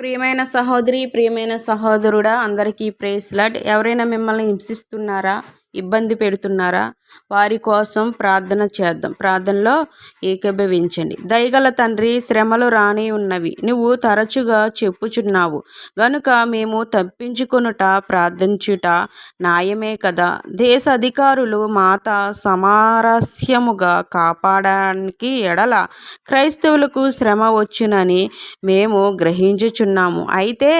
ప్రియమైన సహోదరి ప్రియమైన సహోదరుడా అందరికీ ప్రేస్లట్ ఎవరైనా మిమ్మల్ని హింసిస్తున్నారా? ఇబ్బంది పెడుతున్నారా? వారి కోసం ప్రార్థన చేద్దాం. ప్రార్థనలో ఏకీభవించండి. దయగల తండ్రి శ్రమలు రాని ఉన్నవి నువ్వు తరచుగా చెప్పుచున్నావు. గనుక మేము తప్పించుకొనుట ప్రార్థించుట న్యాయమే కదా? దేశ అధికారులు మాత సమారస్యముగా కాపాడడానికి ఎడల క్రైస్తవులకు శ్రమ వచ్చునని మేము గ్రహించుచున్నాము. అయితే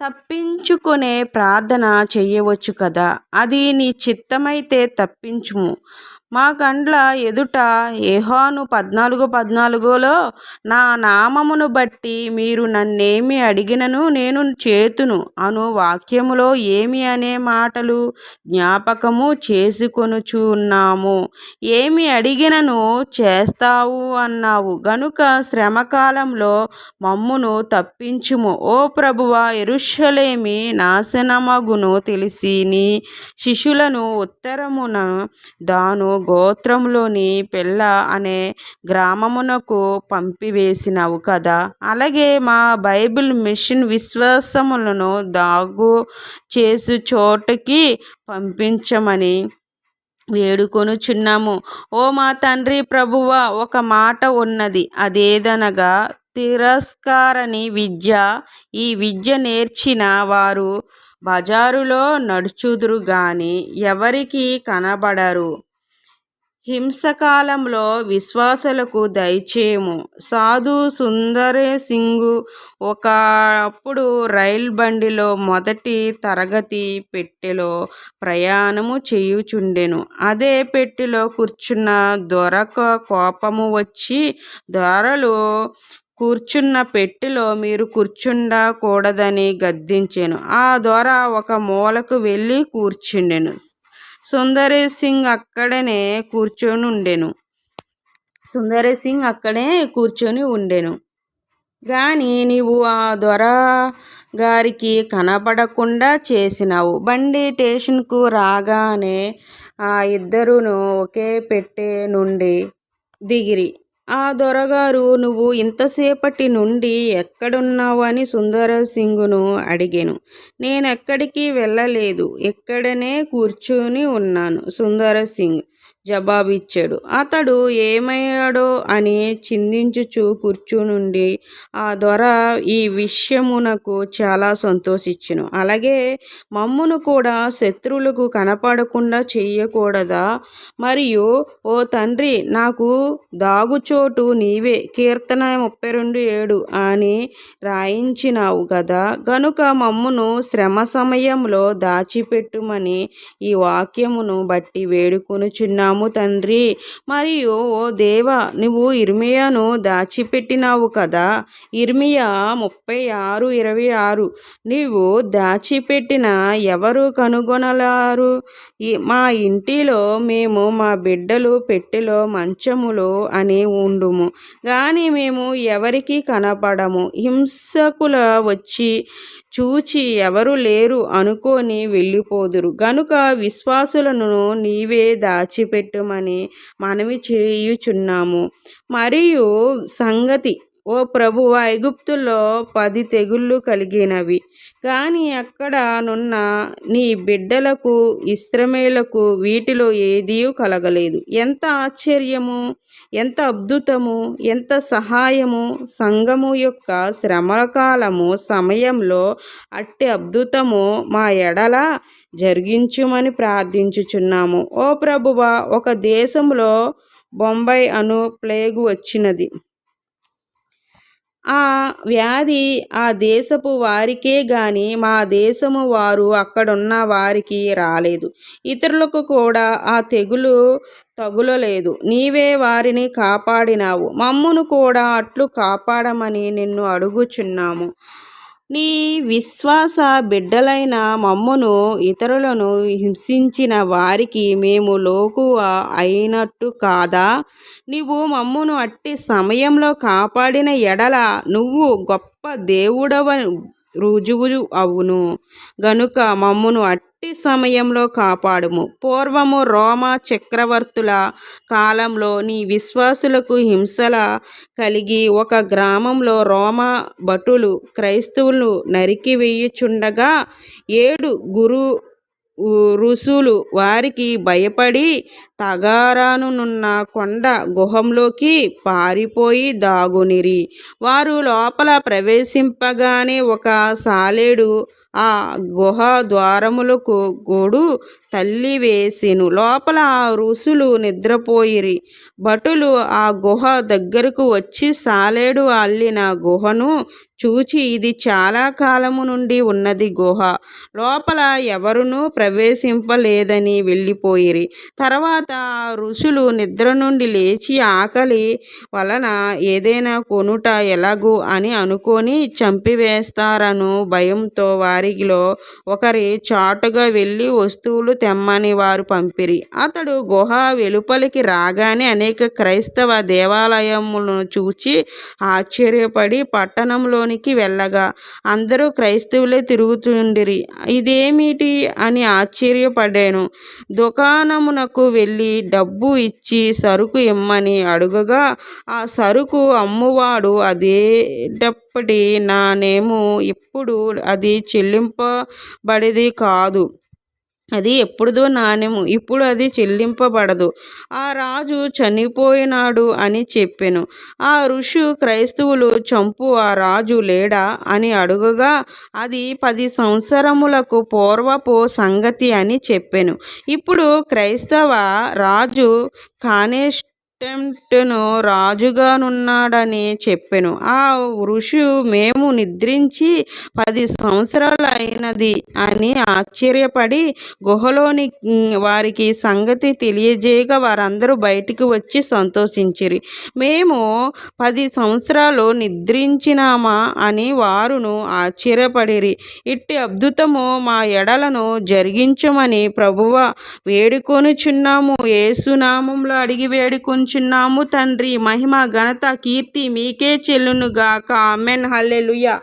తప్పించుకునే ప్రార్థన చెయ్యవచ్చు కదా? అది నీ చిత్తమైతే తప్పించుము. మా కండ్ల ఎదుట ఏహాను పద్నాలుగు పద్నాలుగులో నా నామమును బట్టి మీరు నన్నేమి అడిగినను నేను చేతును. అను వాక్యములో ఏమి అనే మాటలు జ్ఞాపకము చేసుకొనుచున్నాము ఏమి అడిగినను చేస్తావు అన్నావు. గనుక శ్రమకాలంలో మమ్మును తప్పించుము. ఓ ప్రభువ ఎరుషలేమి నాశనమగును. తెలిసి నీ శిష్యులను ఉత్తరమున దాను గోత్రంలోని పిల్ల అనే గ్రామమునకు పంపివేసినావు కదా. అలాగే మా బైబిల్ మిషన్ విశ్వాసములను దాగు చేసు చోటకి పంపించమని వేడుకొనుచున్నాము. ఓ మా తండ్రి ప్రభువ ఒక మాట ఉన్నది. అదేదనగా తిరస్కారని విద్య ఈ విద్య నేర్చిన వారు బజారులో నడుచుదురు గాని ఎవరికి కనబడరు. హింసకాలంలో విశ్వాసులకు దయచేయము. సాధు సుందరే సింగు ఒకప్పుడు రైలు బండిలో మొదటి తరగతి పెట్టెలో ప్రయాణము చేయుచుండెను. అదే పెట్టెలో కూర్చున్న దొరక కోపము వచ్చి దొరలు కూర్చున్న పెట్టెలో మీరు కూర్చుండకూడదని గద్దించాను. ఆ దొర ఒక మూలకు వెళ్ళి కూర్చుండెను. సుందరి సింగ్ అక్కడనే కూర్చొని ఉండెను. సుందరి సింగ్ అక్కడే కూర్చొని ఉండెను. కానీ నీవు ఆ దొర గారికి కనపడకుండా చేసినావు. బండి స్టేషన్కు రాగానే ఆ ఇద్దరును ఒకే పెట్టె నుండి దిగిరి. ఆ దొరగారు నువ్వు ఇంతసేపటి నుండి ఎక్కడున్నావని సుందర సింగును అడిగాను. నేనెక్కడికి వెళ్ళలేదు ఇక్కడనే కూర్చుని ఉన్నాను సుందర సింగ్ జవాబిచ్చాడు. అతడు ఏమయ్యాడో అని చిందించుచు కూర్చునుండి ఆ దొర ఈ విషయమునకు చాలా సంతోషించును. అలాగే మమ్మును కూడా శత్రువులకు కనపడకుండా చెయ్యకూడదా? మరియు ఓ తండ్రి నాకు దాగుచోటు నీవే. కీర్తన ముప్పై రెండు ఏడు అని రాయించినావు కదా గనుక మమ్మును శ్రమ సమయంలో దాచిపెట్టుమని ఈ వాక్యమును బట్టి వేడుకొనుచున్నాము. ఉన్నాము తండ్రి. మరియు ఓ దేవ నువ్వు ఇర్మియాను దాచిపెట్టినావు కదా? ఇర్మియా ముప్పై ఆరు ఇరవై ఆరు నీవు దాచిపెట్టిన ఎవరు కనుగొనలారు? మా ఇంటిలో మేము మా బిడ్డలు పెట్టెలో మంచములో అని ఉండుము. కానీ మేము ఎవరికి కనపడము? హింసకుల వచ్చి చూచి ఎవరు లేరు అనుకొని వెళ్ళిపోదురు. గనుక విశ్వాసులను నీవే దాచిపెట్టుమని మనవి చేయుచున్నాము. మరియు సంగతి ఓ ప్రభువ ఐగుప్తులో పది తెగుళ్ళు కలిగినవి. కానీ అక్కడ నున్న నీ బిడ్డలకు ఇస్త్రమేలకు వీటిలో ఏదీ కలగలేదు. ఎంత ఆశ్చర్యము ఎంత అద్భుతము ఎంత సహాయము. సంఘము యొక్క శ్రమకాలము సమయంలో అట్టి అద్భుతము మా ఎడల జరిగించుమని ప్రార్థించుచున్నాము. ఓ ప్రభువ ఒక దేశంలో బొంబాయి అను ప్లేగు వచ్చినది. ఆ వ్యాధి ఆ దేశపు వారికే గాని మా దేశము వారు అక్కడున్న వారికి రాలేదు. ఇతరులకు కూడా ఆ తెగులు తగులలేదు. నీవే వారిని కాపాడినావు. మమ్మును కూడా అట్లు కాపాడమని నిన్ను అడుగుచున్నాము. నీ విశ్వాస బిడ్డలైన మమ్మును ఇతరులను హింసించిన వారికి మేము లోకువ అయినట్టు కాదా? నీవు మమ్మును అట్టి సమయంలో కాపాడిన ఎడల నువ్వు గొప్ప దేవుడవ రుజువు అవును. గనుక మమ్మును అట్టి సమయంలో కాపాడుము. పూర్వము రోమా చక్రవర్తుల కాలంలో నీ విశ్వాసులకు హింసల కలిగి ఒక గ్రామంలో రోమా భటులు క్రైస్తవులు నరికివేయుచుండగా ఏడు గురు ఋషులు వారికి భయపడి తగారానున్న కొండ గుహంలోకి పారిపోయి దాగునిరి. వారు లోపల ప్రవేశింపగానే ఒక సాలేడు ఆ గుహ ద్వారములకు గూడు తల్లి వేసెను లోపల ఆ ఋషులు నిద్రపోయిరి. భటులు ఆ గుహ దగ్గరకు వచ్చి సాలేడు అల్లిన గుహను చూచి ఇది చాలా కాలము నుండి ఉన్నది గుహ. లోపల ఎవరునూ ప్రవేశింపలేదని వెళ్ళిపోయిరి. తర్వాత ఆ ఋషులు నిద్ర నుండి లేచి ఆకలి వలన ఏదైనా కొనుట ఎలాగూ అని అనుకొని చంపివేస్తారను భయంతో వారి వారిలో ఒకరి చాటుగా వెళ్ళి వస్తువులు తెమ్మని వారు పంపిరి. అతడు గుహ వెలుపలికి రాగానే అనేక క్రైస్తవ దేవాలయములను చూచి ఆశ్చర్యపడి పట్టణంలోనికి వెళ్ళగా అందరూ క్రైస్తవులే తిరుగుతుండిరి. ఇదేమిటి అని ఆశ్చర్యపడాను. దుకాణమునకు వెళ్ళి డబ్బు ఇచ్చి సరుకు ఇమ్మని అడుగగా ఆ సరుకు అమ్మువాడు అదే అదేటప్పటి నానేమో ఇప్పుడు అది చెల్లింపబడేది కాదు. అది ఎప్పుడుదో నాణ్యము ఇప్పుడు అది చెల్లింపబడదు. ఆ రాజు చనిపోయినాడు అని చెప్పెను. ఆ ఋషు క్రైస్తవులు చంపు ఆ రాజు లేడా? అని అడుగగా అది పది సంవత్సరములకు పూర్వపు సంగతి అని చెప్పెను. ఇప్పుడు క్రైస్తవ రాజు కానేష్ అటెంప్ట్ను రాజుగానున్నాడని చెప్పెను. ఆ ఋషు మేము నిద్రించి పది సంవత్సరాలు అయినది అని ఆశ్చర్యపడి గుహలోని వారికి సంగతి తెలియజేయగా వారందరూ బయటికి వచ్చి సంతోషించిరి. మేము పది సంవత్సరాలు నిద్రించినామా అని వారును ఆశ్చర్యపడిరి. ఇట్టి అద్భుతము మా ఎడలను జరిగించమని ప్రభువ వేడుకొనుచున్నాము. ఏసునామంలో అడిగి వేడుకొంచు వేడుకొనుచున్నాము తండ్రి. మహిమ ఘనత కీర్తి మీకే చెల్లునుగాక. ఆమెన్. హల్లెలుయా.